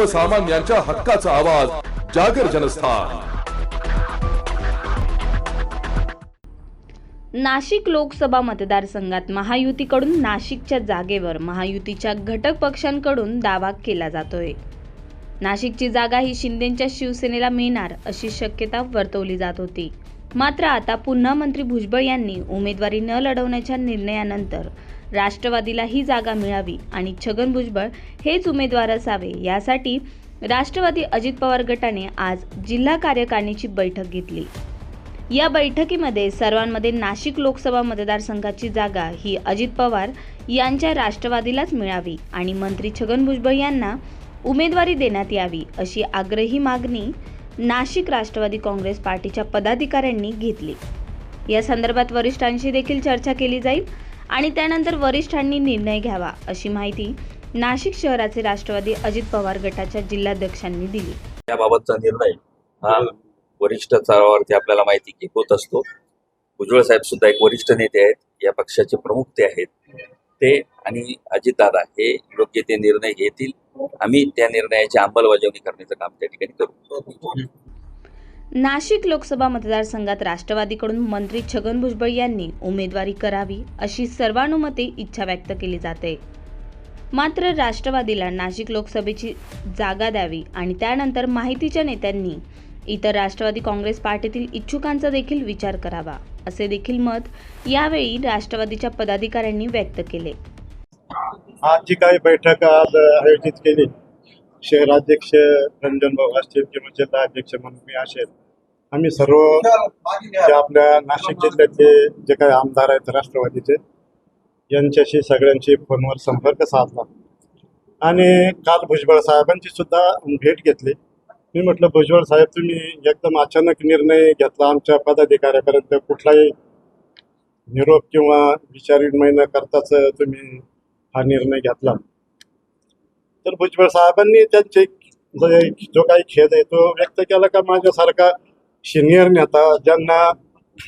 सर्वसामान्यांच्या हक्काचा आवाज जागर जनस्थान. नाशिक लोकसभा मतदारसंघात महायुतीकडून नाशिकच्या जागेवर महायुतीच्या घटक पक्षांकडून दावा केला जातोय. नाशिकची जागा ही शिंदेच्या शिवसेनेला मिळणार अशी शक्यता वर्तवली जात होती. मात्र आता पुन्हा मंत्री भुजबळ यांनी उमेदवारी न लढवण्याच्या निर्णयानंतर राष्ट्रवादीला ही जागा मिळावी आणि छगन भुजबळ हेच उमेदवार असावे यासाठी राष्ट्रवादी अजित पवार गटाने आज जिल्हा कार्यकारिणीची बैठक घेतली. या बैठकीमध्ये सर्वांमध्ये नाशिक लोकसभा मतदारसंघाची जागा ही अजित पवार यांच्या राष्ट्रवादीलाच मिळावी आणि मंत्री छगन भुजबळ यांना उमेदवारी देण्यात यावी अशी आग्रही मागणी नाशिक राष्ट्रवादी काँग्रेस पार्टीच्या पदाधिकाऱ्यांनी घेतली. या संदर्भात वरिष्ठांशी देखील चर्चा केली जाईल आणि त्यानंतर वरिष्ठांनी निर्णय घ्यावा अशी माहिती नाशिक शहराचे राष्ट्रवादी अजित पवार गटाच्या जिल्हाध्यक्षांनी दिली. याबाबतचा निर्णय हा वरिष्ठ स्तरावरती आपल्याला माहिती की होत असतो. भुजबळ साहेब सुद्धा एक वरिष्ठ नेते आहेत या पक्षाचे प्रमुख ते आहेत. ते आणि अजितदादा हे योग्य ते निर्णय घेतील. आम्ही त्या निर्णयाची अंमलबजावणी करण्याचं काम त्या ठिकाणी करू. नाशिक लोकसभा मतदारसंघात राष्ट्रवादीकडून मंत्री छगन भुजबळ यांनी उमेदवारी करावी अशी सर्वानुमते इच्छा व्यक्त केली जाते. मात्र राष्ट्रवादीला नाशिक लोकसभेची जागा द्यावी आणि त्यानंतर माहितीच्या नेत्यांनी इतर राष्ट्रवादी काँग्रेस पार्टीतील इच्छुकांचा देखील विचार करावा असे देखील मत यावेळी राष्ट्रवादीच्या पदाधिकाऱ्यांनी व्यक्त केले. आज जी काही बैठक आज आयोजित केली. शहराध्यक्ष रंजन भाऊ असतील किंवा जिल्हाध्यक्ष म्हणून मी असेल. आम्ही सर्व जे आपल्या नाशिक जिल्ह्यातले जे काही आमदार आहेत राष्ट्रवादीचे यांच्याशी सगळ्यांशी फोनवर संपर्क साधला. आणि काल भुजबळ साहेबांची सुद्धा भेट घेतली. मी म्हटलं भुजबळ साहेब तुम्ही एकदम अचानक निर्णय घेतला. आमच्या पदाधिकाऱ्यापर्यंत कुठलाही निरोप किंवा विचारविनिमय न करताच तुम्ही हा निर्णय घेतला. तर भुजबळ साहेबांनी त्यांचे जो- काही खेद आहे तो व्यक्त केला का माझ्यासारखा सिनियर नेता ज्यांना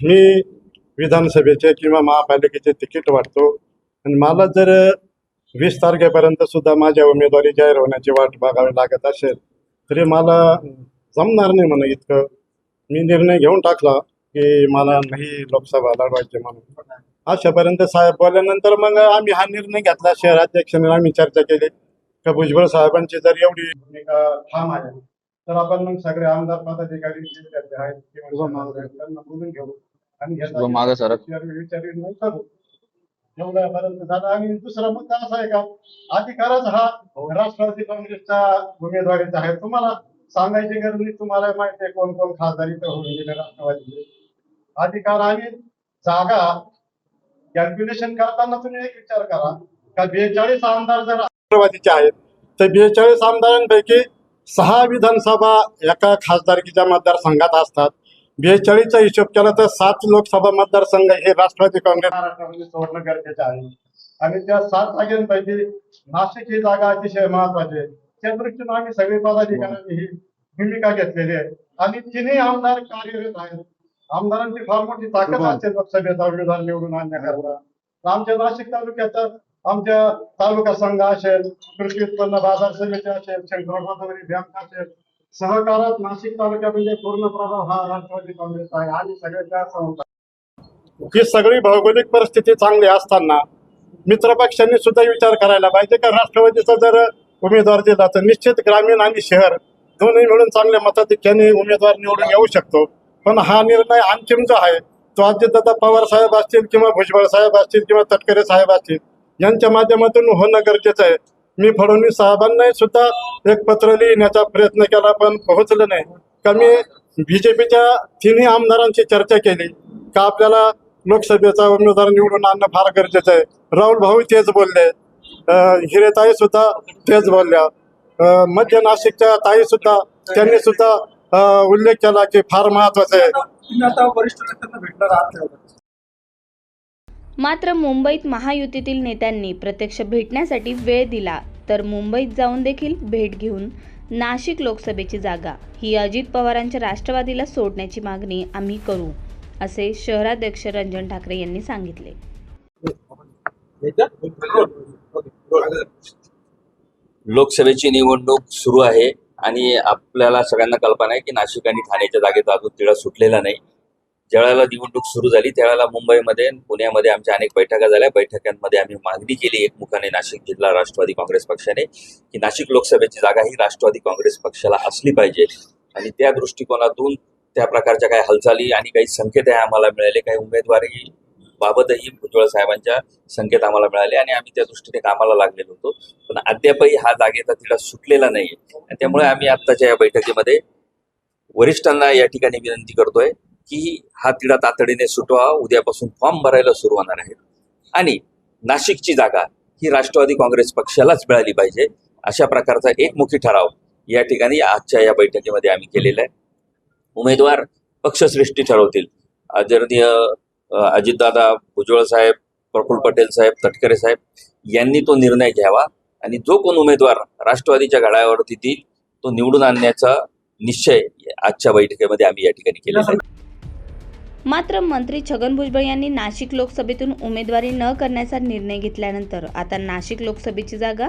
मी विधानसभेचे किंवा महापालिकेचे तिकीट वाटतो आणि मला जर वीस तारखेपर्यंत सुद्धा माझ्या उमेदवारी जाहीर होण्याची वाट बघावी लागत असेल तरी मला जमणार नाही म्हणून इतकं मी निर्णय घेऊन टाकला. की मला नाही लोकसभा लढवायची म्हणून. अशापर्यंत साहेब बोलल्यानंतर मग आम्ही हा निर्णय घेतला शहराध्यक्षाने आम्ही चर्चा केली. का भुजबळ साहेबांची जर एवढी भूमिका ठाम आहे तर आपण मग सगळे आमदार पदाधिकारी त्यांना बोलून घेऊ. आणि करू. एवढ्यापर्यंत झालं. आणि दुसरा मुद्दा असा आहे का? अधिकारच हा. राष्ट्रवादी काँग्रेसच्या उमेदवारीचा आहे. तुम्हाला सांगायची गरज नाही. तुम्हाला माहिती आहे कोण कोण खासदार इथं होऊन गेले राष्ट्रवादीचे. अधिकार आणि जागा कॅल्क्युलेशन करताना तुम्ही एक विचार करा. का बेचाळीस आमदार जर राष्ट्रवादीचे आहेत तर बेचाळीस आमदारांपैकी सहा विधानसभा एका खासदारकीच्या मतदारसंघात असतात. बेचाळीसचा हिशोब केला तर सात लोकसभा मतदारसंघ हे राष्ट्रवादी काँग्रेस महाराष्ट्रामध्ये सोडणं गरजेचं आहे. आणि त्या सात जागेपैकी नाशिक ही जागा अतिशय महत्वाची आहे. त्या दृष्टीनं आम्ही सगळे पदाधिकाऱ्यांनी ही भूमिका घेतलेली आहे. आणि तिन्ही आमदार कार्यरत आहेत. आमदारांची फार मोठी ताकद असते लोकसभेचा उमेदवार निवडून आणण्याकरता. आमच्या नाशिक तालुक्यात आमच्या तालुका संघ असेल कृषी उत्पन्न बाजार समिती असेल शंकरबाबरी बँक असेल सहकारात नाशिक तालुक्यामध्ये पूर्ण प्रभाव हा राष्ट्रवादी काँग्रेस आहे आणि सगळ्याच्या संस्था ही सगळी भौगोलिक परिस्थिती चांगली असताना मित्रपक्षांनी सुद्धा विचार करायला पाहिजे का राष्ट्रवादीचा जर उमेदवार दिला तर निश्चित ग्रामीण आणि शहर दोन्ही मिळून चांगल्या मताधिक्याने उमेदवार निवडून येऊ शकतो. पण हा निर्णय अंतिम आहे तो अजितदादा पवार साहेब असतील किंवा भुजबळ साहेब असतील किंवा तटकरे साहेब असतील यांच्या माध्यमातून होणं गरजेचं आहे. मी फडणवीस साहेबांनाही सुद्धा एक पत्र लिहिण्याचा प्रयत्न केला पण पोहोचलं नाही. का मी बीजेपीच्या तिन्ही आमदारांची चर्चा केली का आपल्याला लोकसभेचा उमेदवार निवडून आणणं फार गरजेचं आहे. राहुल भाऊ तेच बोलले हिरेताई सुद्धा तेच बोलल्या. मध्य नाशिकच्या ताई सुद्धा त्यांनी सुद्धा उल्लेख केला की फार महत्वाचं आहे? मात्र मुंबईत महायुतीतील नेत्यांनी प्रत्यक्ष भेटण्यासाठी वेळ दिला तर मुंबईत जाऊन देखील भेट घेऊन नाशिक लोकसभेची जागा ही अजित पवारांच्या राष्ट्रवादीला सोडण्याची मागणी आम्ही करू असे शहराध्यक्ष रंजन ठाकरे यांनी सांगितले. लोकसभेची निवडणूक सुरू आहे. आणि आपल्याला सगळ्यांना कल्पना आहे की नाशिक आणि ठाण्याच्या जागेचा अजून तिढा सुटलेला नाही. ज्यावेळेला निवडणूक सुरू झाली त्यावेळेला मुंबईमध्ये पुण्यामध्ये आमच्या अनेक बैठका झाल्या. बैठकांमध्ये आम्ही मागणी केली एकमुखाने नाशिक जिल्हा राष्ट्रवादी काँग्रेस पक्षाने की नाशिक लोकसभेची जागा ही राष्ट्रवादी काँग्रेस पक्षाला असली पाहिजे. आणि त्या दृष्टिकोनातून त्या प्रकारच्या काही हालचाली आणि काही संकेत आहे आम्हाला मिळाले. काही उमेदवारी बाबतही भुजबळ साहेबांच्या संकेत आम्हाला मिळाले आणि आम्ही त्या दृष्टीने कामाला लागलेलो होतो. पण अद्यापही हा जागेचा तिढा सुटलेला नाही आणि त्यामुळे आम्ही आत्ताच्या या बैठकीमध्ये वरिष्ठांना या ठिकाणी विनंती करतोय की हा तिढा तातडीने सुटवा. उद्यापासून फॉर्म भरायला सुरू होणार आहे. आणि नाशिकची जागा ही राष्ट्रवादी काँग्रेस पक्षालाच मिळाली पाहिजे. अशा प्रकारचा एकमुखी ठराव या ठिकाणी आजच्या या बैठकीमध्ये आम्ही केलेला आहे. उमेदवार पक्षश्रेष्ठी ठरवतील. आदरणीय अजितदादा भुजबळ साहेब प्रफुल्ल पटेल साहेब तटकरे साहेब यांनी तो निर्णय घ्यावा आणि जो कोण उमेदवार राष्ट्रवादीच्या घड्यावरती देईल तो निवडून आणण्याचा निश्चय आजच्या बैठकीमध्ये आम्ही या ठिकाणी केला मात्र मंत्री छगन भुजबळ यांनी नाशिक लोकसभेतून उमेदवारी न करण्याचा निर्णय घेतल्यानंतर आता नाशिक लोकसभेची जागा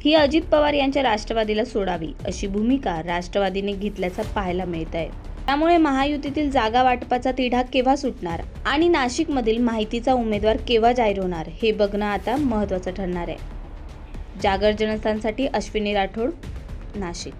ही अजित पवार यांच्या राष्ट्रवादीला सोडावी अशी भूमिका राष्ट्रवादीने घेतल्याचं पाहायला मिळत आहे त्यामुळे महायुतीतील जागा वाटपाचा तिढा केव्हा सुटणार? आणि नाशिकमधील माहितीचा उमेदवार केव्हा जाहीर होणार? हे बघणं आता महत्त्वाचं ठरणार आहे. जागर जनस्थानसाठी अश्विनी राठोड नाशिक.